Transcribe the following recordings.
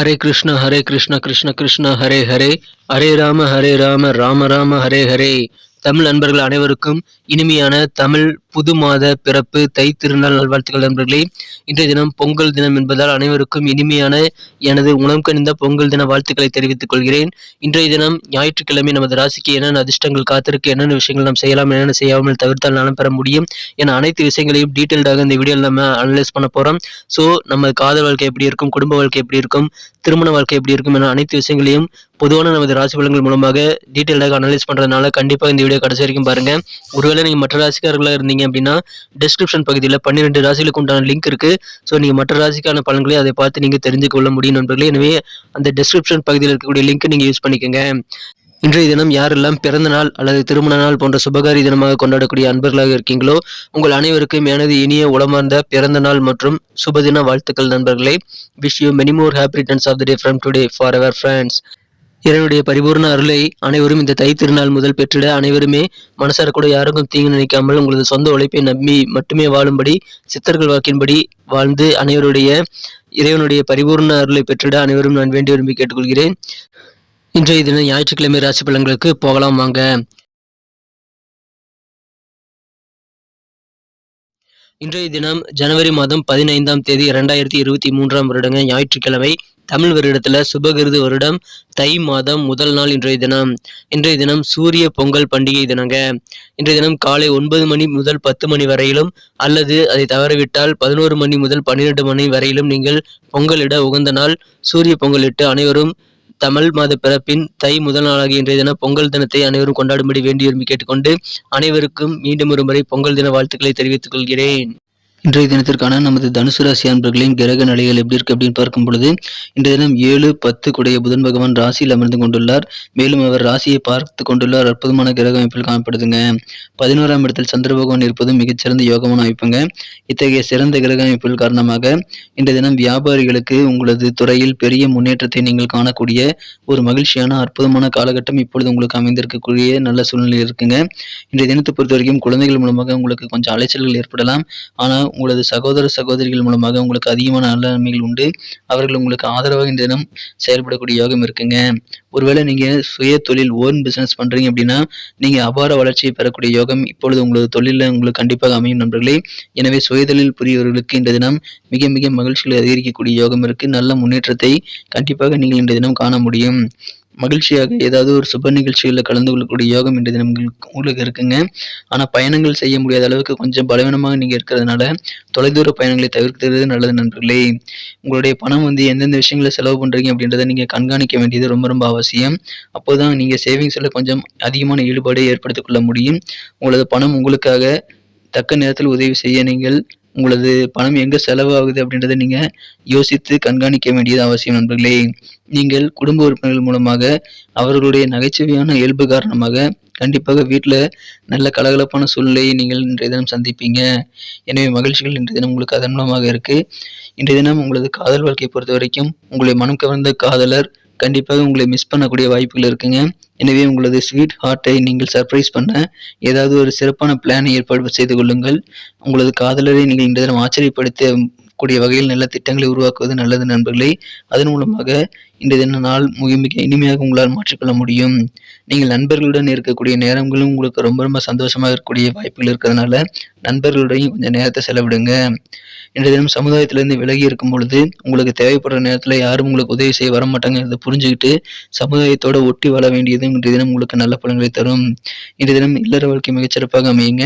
ஹரே கிருஷ்ண ஹரே கிருஷ்ண கிருஷ்ண கிருஷ்ண ஹரே ஹரே. ஹரே ராம ஹரே ராம ராம ராம ஹரே ஹரே. தமிழ் நண்பர்கள் அனைவருக்கும் இனிமையான தமிழ் புது மாத பிறப்பு தை திருநாள் நல்வாழ்த்துக்கள் நண்பர்களே. இன்றைய தினம் பொங்கல் தினம் என்பதால் அனைவருக்கும் இனிமையான எனது உணவு கணிந்த பொங்கல் தின வாழ்த்துக்களை தெரிவித்துக் கொள்கிறேன். இன்றைய தினம் ஞாயிற்றுக்கிழமை நமது ராசிக்கு என்னென்ன அதிர்ஷ்டங்கள் காத்திருக்கு என்னென்ன விஷயங்கள் நாம் செய்யலாம் என்னென்ன செய்யாமல் தவிர்த்தால் நலம் பெற முடியும் என அனைத்து விஷயங்களையும் டீட்டெயில்டாக இந்த வீடியோவில் நம்ம அனலைஸ் பண்ண போகிறோம் ஸோ நம்ம காதல் வாழ்க்கை எப்படி இருக்கும் குடும்ப வாழ்க்கை எப்படி இருக்கும் திருமண வாழ்க்கை எப்படி இருக்கும் என அனைத்து விஷயங்களையும் பொதுவான நமது ராசி பலன்கள் மூலமாக டீட்டெயில்டாக அனலைஸ் பண்ணுறதுனால கண்டிப்பாக இந்த வீடியோ கடைசி வரைக்கும் பாருங்க. ஒருவேளை நீங்கள் மற்ற ராசிக்காரர்களாக இருந்தீங்க அப்படின்னா டிஸ்கிரிப்ஷன் பகுதியில் பன்னிரெண்டு ராசிகளுக்கு உண்டான லிங்க் இருக்கு. ஸோ நீங்கள் மற்ற ராசிக்கான பலன்களை அதை பார்த்து நீங்கள் தெரிஞ்சு கொள்ள முடியும் நண்பர்களே. எனவே அந்த டிஸ்கிரிப்ஷன் பகுதியில் இருக்கக்கூடிய லிங்க் நீங்கள் யூஸ் பண்ணிக்கோங்க. இன்றைய தினம் யாரெல்லாம் பிறந்த நாள் அல்லது திருமண நாள் போன்ற சுபகாரி தினமாக கொண்டாடக்கூடிய அன்பர்களாக இருக்கீங்களோ உங்கள் அனைவருக்கும் எனது இனிய உளமார்ந்த பிறந்த நாள் மற்றும் சுபதின வாழ்த்துக்கள் நண்பர்களே. Wish you many more happy returns of the day from today for our friends இறைவனுடைய பரிபூர்ண அருளை அனைவரும் இந்த தை திருநாள் முதல் பெற்றிட அனைவருமே மனசார கூட யாருக்கும் தீங்கு நினைக்காமல் உங்களது சொந்த உழைப்பை நம்பி மட்டுமே வாழும்படி சித்தர்கள் வாக்கின்படி வாழ்ந்து அனைவருடைய இறைவனுடைய பரிபூர்ண அருளை பெற்றிட அனைவரும் நான் வேண்டி விரும்பி கேட்டுக்கொள்கிறேன். இன்றைய தினம் ஞாயிற்றுக்கிழமை ராசி பலன்களுக்கு போகலாம் வாங்க. இன்றைய தினம் ஜனவரி மாதம் பதினைந்தாம் தேதி இரண்டாயிரத்தி இருபத்தி மூன்றாம் வருடங்க ஞாயிற்றுக்கிழமை. தமிழ் வருடத்துல சுபகிருது வருடம் தை மாதம் முதல் நாள் இன்றைய தினம். இன்றைய தினம் சூரிய பொங்கல் பண்டிகை தினங்க. இன்றைய தினம் காலை ஒன்பது மணி முதல் பத்து மணி வரையிலும் அல்லது அதை தவறவிட்டால் பதினோரு மணி முதல் பன்னிரெண்டு மணி வரையிலும் நீங்கள் பொங்கலிட உகந்த நாள். சூரிய பொங்கலிட்டு அனைவரும் தமிழ் மாத பிறப்பின் தை முதல் நாளாகிய இன்றைய தினம் பொங்கல் தினத்தை அனைவரும் கொண்டாடும்படி வேண்டி விரும்பி கேட்டுக்கொண்டு அனைவருக்கும் மீண்டும் ஒரு முறை பொங்கல் தின வாழ்த்துக்களை தெரிவித்துக் கொள்கிறேன். இன்றைய தினத்திற்கான நமது தனுசு ராசி அன்பர்களின் கிரக நிலைகள் எப்படி இருக்கு அப்படின்னு பார்க்கும் பொழுது இன்றைய தினம் ஏழு பத்து குடைய புதன் பகவான் ராசியில் அமர்ந்து கொண்டுள்ளார். மேலும் அவர் ராசியை பார்த்து கொண்டுள்ளார். அற்புதமான கிரக அமைப்பில் காணப்படுதுங்க. பதினோராம் இடத்தில் சந்திர பகவான் இருப்பதும் மிகச்சிறந்த யோகமான அமைப்புங்க. இத்தகைய சிறந்த கிரக அமைப்பில் காரணமாக இன்றைய தினம் வியாபாரிகளுக்கு உங்களது துறையில் பெரிய முன்னேற்றத்தை நீங்கள் காணக்கூடிய ஒரு மகிழ்ச்சியான அற்புதமான காலகட்டம் இப்பொழுது உங்களுக்கு அமைந்திருக்கக்கூடிய நல்ல சூழ்நிலை இருக்குங்க. இன்றைய தினத்தை பொறுத்த வரைக்கும் குழந்தைகள் மூலமாக உங்களுக்கு கொஞ்சம் அலைச்சல்கள் ஏற்படலாம். ஆனால் உங்களது சகோதர சகோதரிகள் மூலமாக உங்களுக்கு அதிகமான நல்ல நன்மைகள் உண்டு. அவர்கள் உங்களுக்கு ஆதரவாக இந்த தினம் செயல்படக்கூடிய யோகம் இருக்குங்க. ஒருவேளை நீங்கள் சுய தொழில் ஓன் பிஸ்னஸ் பண்ணுறீங்க அப்படின்னா நீங்கள் அபார வளர்ச்சியை பெறக்கூடிய யோகம் இப்பொழுது உங்களது தொழிலில் உங்களுக்கு கண்டிப்பாக அமையும் நண்பர்களே. எனவே சுயதொழில் புரியவர்களுக்கு இந்த தினம் மிக மிக மகிழ்ச்சிகளை அதிகரிக்கக்கூடிய யோகம் இருக்குது நல்ல முன்னேற்றத்தை கண்டிப்பாக நீங்கள் இந்த தினம் காண முடியும். மகிழ்ச்சியாக ஏதாவது ஒரு சுப நிகழ்ச்சிகளில் கலந்து கொள்ளக்கூடிய யோகம் இன்றைய தினம் உங்களுக்கு உங்களுக்கு இருக்குங்க. ஆனால் பயணங்கள் செய்ய முடியாத அளவுக்கு கொஞ்சம் பலவீனமாக நீங்கள் இருக்கிறதுனால தொலைதூர பயணங்களை தவிர்க்கிறது நல்லது நண்பர்களே. உங்களுடைய பணம் வந்து எந்தெந்த விஷயங்களை செலவு பண்ணுறீங்க அப்படின்றத நீங்கள் கண்காணிக்க வேண்டியது ரொம்ப ரொம்ப அவசியம். அப்போ தான் நீங்கள் சேவிங்ஸில் கொஞ்சம் அதிகமான ஈடுபாடு ஏற்படுத்திக் கொள்ள முடியும். உங்களது பணம் உங்களுக்காக தக்க நேரத்தில் உதவி செய்ய நீங்கள் உங்களது பணம் எங்கே செலவாகுது அப்படின்றத நீங்கள் யோசித்து கண்காணிக்க வேண்டியது அவசியம் நண்பர்களே. நீங்கள் குடும்ப உறுப்பினர்கள் மூலமாக அவர்களுடைய நகைச்சுவையான இயல்பு காரணமாக கண்டிப்பாக வீட்டில் நல்ல கலகலப்பான சூழ்நிலையை நீங்கள் இன்றைய தினம் சந்திப்பீங்க. எனவே மகிழ்ச்சிகள் இன்றைய தினம் உங்களுக்கு அதன் மூலமாக இருக்குது இன்றைய தினம் உங்களது காதல் வாழ்க்கையை பொறுத்த வரைக்கும் உங்களை மனம் கவர்ந்த காதலர் கண்டிப்பாக உங்களை மிஸ் பண்ணக்கூடிய வாய்ப்புகள் இருக்குங்க. எனவே உங்களது ஸ்வீட் ஹார்ட்டை நீங்கள் சர்ப்ரைஸ் பண்ண ஏதாவது ஒரு சிறப்பான பிளானை ஏற்பாடு செய்து கொள்ளுங்கள். உங்களது காதலரை நீங்கள் இந்த தினம் ஆச்சரியப்படுத்த கூடிய வகையில் நல்ல திட்டங்களை உருவாக்குவது நல்லது நண்பர்களே. அதன் மூலமாக இன்று தின நாள் மிக மிக இனிமையாக உங்களால் மாற்றிக்கொள்ள முடியும். நீங்கள் நண்பர்களுடன் இருக்கக்கூடிய நேரங்களும் உங்களுக்கு ரொம்ப ரொம்ப சந்தோஷமாக இருக்கக்கூடிய வாய்ப்புகள் இருக்கிறதுனால நண்பர்களுடையும் கொஞ்சம் நேரத்தை செலவிடுங்க. இன்றைய தினம் சமுதாயத்திலிருந்து விலகி இருக்கும் பொழுது உங்களுக்கு தேவைப்படுற நேரத்தில் யாரும் உங்களுக்கு உதவி செய்ய வர மாட்டாங்கிறத புரிஞ்சுக்கிட்டு சமுதாயத்தோட ஒட்டி வாழ வேண்டியது இன்றைய தினம் உங்களுக்கு நல்ல பலன்களை தரும். இன்றைய தினம் இல்லற வாழ்க்கை மிகச்சிறப்பாக அமையுங்க.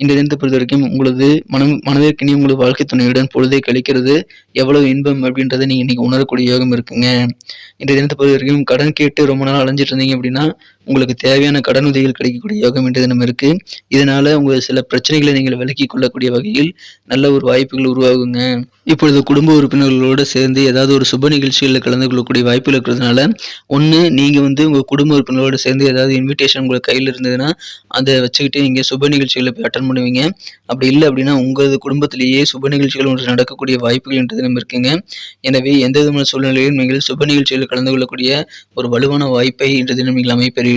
இன்றைய தினத்தை பொறுத்த வரைக்கும் உங்களது மனம் மனதிற்கினி உங்களது வாழ்க்கை துணையுடன் பொழுதை கழிக்கிறது. எவ்வளவு இன்பம் அப்படின்றத நீங்கள் இன்னைக்கு உணரக்கூடிய யோகம் இருக்குங்க. இந்த தினத்தை பொறுத்த வரைக்கும் கடன் கேட்டு ரொம்ப நாள் அலைஞ்சிட்டு இருந்தீங்க அப்படின்னா உங்களுக்கு தேவையான கடன் உதவிகள் கிடைக்கக்கூடிய யோகம் இன்றைய தினம் இருக்கு. இதனால உங்க சில பிரச்சனைகளை நீங்கள் விலக்கி கொள்ளக்கூடிய வகையில் நல்ல ஒரு வாய்ப்புகள் உருவாகுங்க. இப்பொழுது குடும்ப உறுப்பினர்களோடு சேர்ந்து ஏதாவது ஒரு சுப நிகழ்ச்சிகளில் கலந்து கொள்ளக்கூடிய வாய்ப்புகள் இருக்கிறதுனால ஒன்று நீங்கள் வந்து உங்கள் குடும்ப உறுப்பினர்களோடு சேர்ந்து ஏதாவது இன்விடேஷன் உங்களுக்கு கையில் இருந்ததுன்னா அதை வச்சுக்கிட்டு நீங்கள் சுப நிகழ்ச்சிகளை போய் அட்டன் பண்ணுவீங்க. அப்படி இல்லை அப்படின்னா உங்களது குடும்பத்திலேயே சுப நிகழ்ச்சிகள் ஒன்று நடக்கக்கூடிய வாய்ப்புகள் இன்றைய தினம் இருக்குங்க. எனவே எந்த விதமான சூழ்நிலையிலும் நீங்கள் சுப நிகழ்ச்சிகளில் கலந்து கொள்ளக்கூடிய ஒரு வலுவான வாய்ப்பை இன்றைய தினம் நீங்கள் அமைப்பெறுவீர்கள்.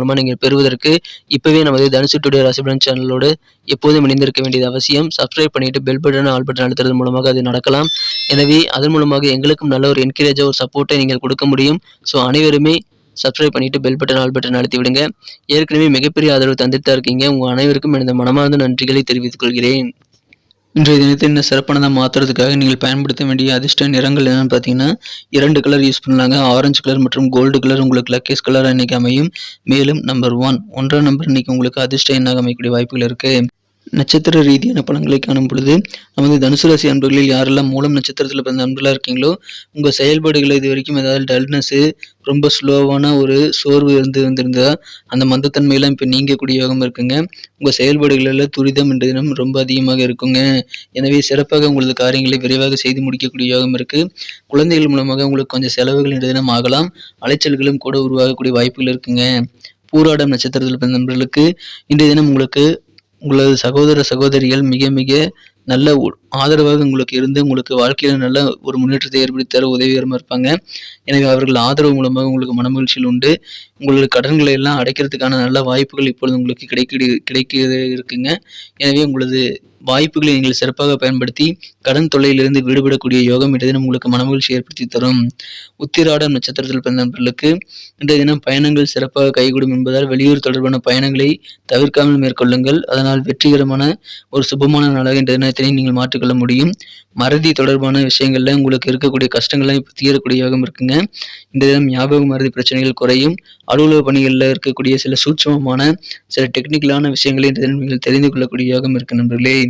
மூலமாக நீங்கள் பெறுவதற்கு இப்போவே நமது தனுசு டுடே ராசிபலன் சேனலோடு எப்போதும் இணைந்திருக்க வேண்டியது அவசியம். சப்ஸ்கிரைப் பண்ணிட்டு பெல் பட்டன் ஆல் பட்டன் அழுத்துறது மூலமாக அது நடக்கலாம். எனவே அதன் மூலமாக எங்களுக்கும் நல்ல ஒரு என்கரேஜாக ஒரு சப்போர்ட்டை நீங்கள் கொடுக்க முடியும். ஸோ அனைவருமே சப்ஸ்கிரைப் பண்ணிட்டு பெல் பட்டன் ஆல் பட்டன் அழுத்தி விடுங்க. ஏற்கனவே மிகப்பெரிய ஆதரவு தந்துட்டு தான் இருக்கீங்க. உங்கள் அனைவருக்கும் எனது மனமார்ந்த நன்றிகளை தெரிவித்துக் கொள்கிறேன். இன்றைய தினத்தை இன்னும் சிறப்பானதாக மாற்றுறதுக்காக நீங்கள் பயன்படுத்த வேண்டிய அதிர்ஷ்ட நிறங்கள் என்னென்னு பார்த்தீங்கன்னா இரண்டு கலர் யூஸ் பண்ணலாங்க. ஆரஞ்சு கலர் மற்றும் கோல்டு கலர் உங்களுக்கு லக்கேஸ் கலர் இன்னைக்கு அமையும். மேலும் நம்பர் ஒன் ஒன்றாம் நம்பர் இன்னைக்கு உங்களுக்கு அதிர்ஷ்ட எண்ணாக அமையக்கூடிய வாய்ப்புகள் இருக்குது நட்சத்திர ரீதியான பலன்களை காணும் பொழுது நமது தனுசு ராசி அன்பர்களில் யாரெல்லாம் மூலம் நட்சத்திரத்தில் பிறந்த அன்பர்களாக இருக்கீங்களோ உங்கள் செயல்பாடுகளை இது வரைக்கும் ஏதாவது டல்னஸ்ஸு ரொம்ப ஸ்லோவான ஒரு சோர்வு இருந்து வந்திருந்ததா அந்த மந்தத்தன்மையெல்லாம் இப்போ நீங்கக்கூடிய யோகம் இருக்குங்க. உங்கள் செயல்பாடுகளில் துரிதம் என்ற தினம் ரொம்ப அதிகமாக இருக்குங்க. எனவே சிறப்பாக உங்களது காரியங்களை விரைவாக செய்து முடிக்கக்கூடிய யோகம் இருக்குது குழந்தைகள் மூலமாக உங்களுக்கு கொஞ்சம் செலவுகள் என்ற தினம் ஆகலாம். அலைச்சல்களும் கூட உருவாகக்கூடிய வாய்ப்புகள் இருக்குங்க. பூராடம் நட்சத்திரத்தில் பிறந்த நண்பர்களுக்கு இன்றைய தினம் உங்களுக்கு உங்களது சகோதர சகோதரிகள் மிக மிக நல்ல உ- ஆதரவாக உங்களுக்கு இருந்து உங்களுக்கு வாழ்க்கையில் நல்ல ஒரு முன்னேற்றத்தை ஏற்படுத்தி தர உதவிகரமாக இருப்பாங்க. எனவே அவர்கள் ஆதரவு மூலமாக உங்களுக்கு மனமகிழ்ச்சியில் உண்டு. உங்களது கடன்களை எல்லாம் அடைக்கிறதுக்கான நல்ல வாய்ப்புகள் இப்பொழுது உங்களுக்கு கிடைக்க கிடைக்க இருக்குங்க. எனவே உங்களது வாய்ப்புகளை நீங்கள் சிறப்பாக பயன்படுத்தி கடன் தொல்லையிலிருந்து விடுபடக்கூடிய யோகம் இன்றைய தினம் உங்களுக்கு மனமகிழ்ச்சி ஏற்படுத்தி தரும். உத்திராடம் நட்சத்திரத்தில் பிறந்த நண்பர்களுக்கு இன்றைய தினம் பயணங்கள் சிறப்பாக கைகூடும் என்பதால் வெளியூர் தொடர்பான பயணங்களை தவிர்க்காமல் மேற்கொள்ளுங்கள். அதனால் வெற்றிகரமான ஒரு சுபமான நாளாக இன்றைய தினத்தினை நீங்கள் மாற்றிக்கொள்ள முடியும். மறதி தொடர்பான விஷயங்கள்ல உங்களுக்கு இருக்கக்கூடிய கஷ்டங்கள்லாம் இப்போ தீரக்கூடிய யோகம் இருக்குங்க. இந்த தினம் ஞாபக மறதி பிரச்சனைகள் குறையும். அலுவலக பணிகளில் இருக்கக்கூடிய சில சூட்சமமான சில டெக்னிக்கலான விஷயங்களை இந்த தினம் நீங்கள் தெரிந்து கொள்ளக்கூடிய யோகம் இருக்கு நண்பர்களே.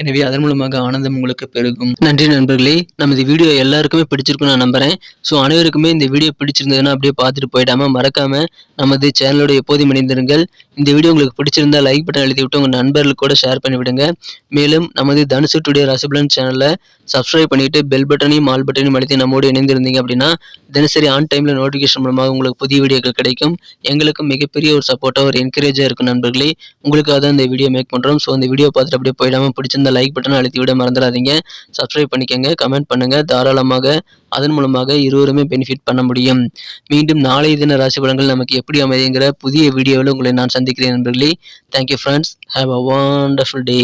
எனவே அதன் மூலமாக ஆனந்தம் உங்களுக்கு பெருகும். நன்றி நண்பர்களே. நமது வீடியோ எல்லாருக்குமே பிடிச்சிருக்கும் நான் நம்புறேன். ஸோ அனைவருக்குமே இந்த வீடியோ பிடிச்சிருந்ததுன்னா அப்படியே பார்த்துட்டு போயிடாம மறக்காம நமது சேனலோட எப்போதும் இணைந்திருங்கள். இந்த வீடியோ உங்களுக்கு பிடிச்சிருந்தா லைக் பட்டன் எழுதி விட்டு உங்கள் நண்பர்களுக்கு கூட ஷேர் பண்ணிவிடுங்க மேலும் நமது தனுசு டுடே ரசபலன் சேனலை சப்ஸ்கிரைப் பண்ணிட்டு பெல் பட்டனையும் ஆல் பட்டனையும் அழுத்தி நம்மோடு இணைந்திருந்தீங்க அப்படின்னா தினசரி ஆன் டைமில் நோட்டிஃபிகேஷன் மூலமாக உங்களுக்கு புதிய வீடியோக்கள் கிடைக்கும். எங்களுக்கும் மிகப்பெரிய ஒரு சப்போர்ட்டாக ஒரு என்கரேஜாக இருக்கும் நண்பர்களே. உங்களுக்காக தான் இந்த வீடியோ மேக் பண்ணுறோம் ஸோ இந்த வீடியோ பார்த்துட்டு அப்படியே போயிடாம பிடிச்சிருந்த லைக் பட்டனை அழுத்தி விட மறந்துடாதீங்க. சப்ஸ்கிரைப் பண்ணிக்கோங்க கமெண்ட் பண்ணுங்க. தாராளமாக அதன் மூலமாக இருவருமே பெனிஃபிட் பண்ண முடியும். மீண்டும் நாளைய தின ராசி பலன்கள் நமக்கு எப்படி அமைதிங்கிற புதிய வீடியோவில் உங்களை நான் சந்திக்கிறேன் நண்பர்களே. Thank you friends have a wonderful day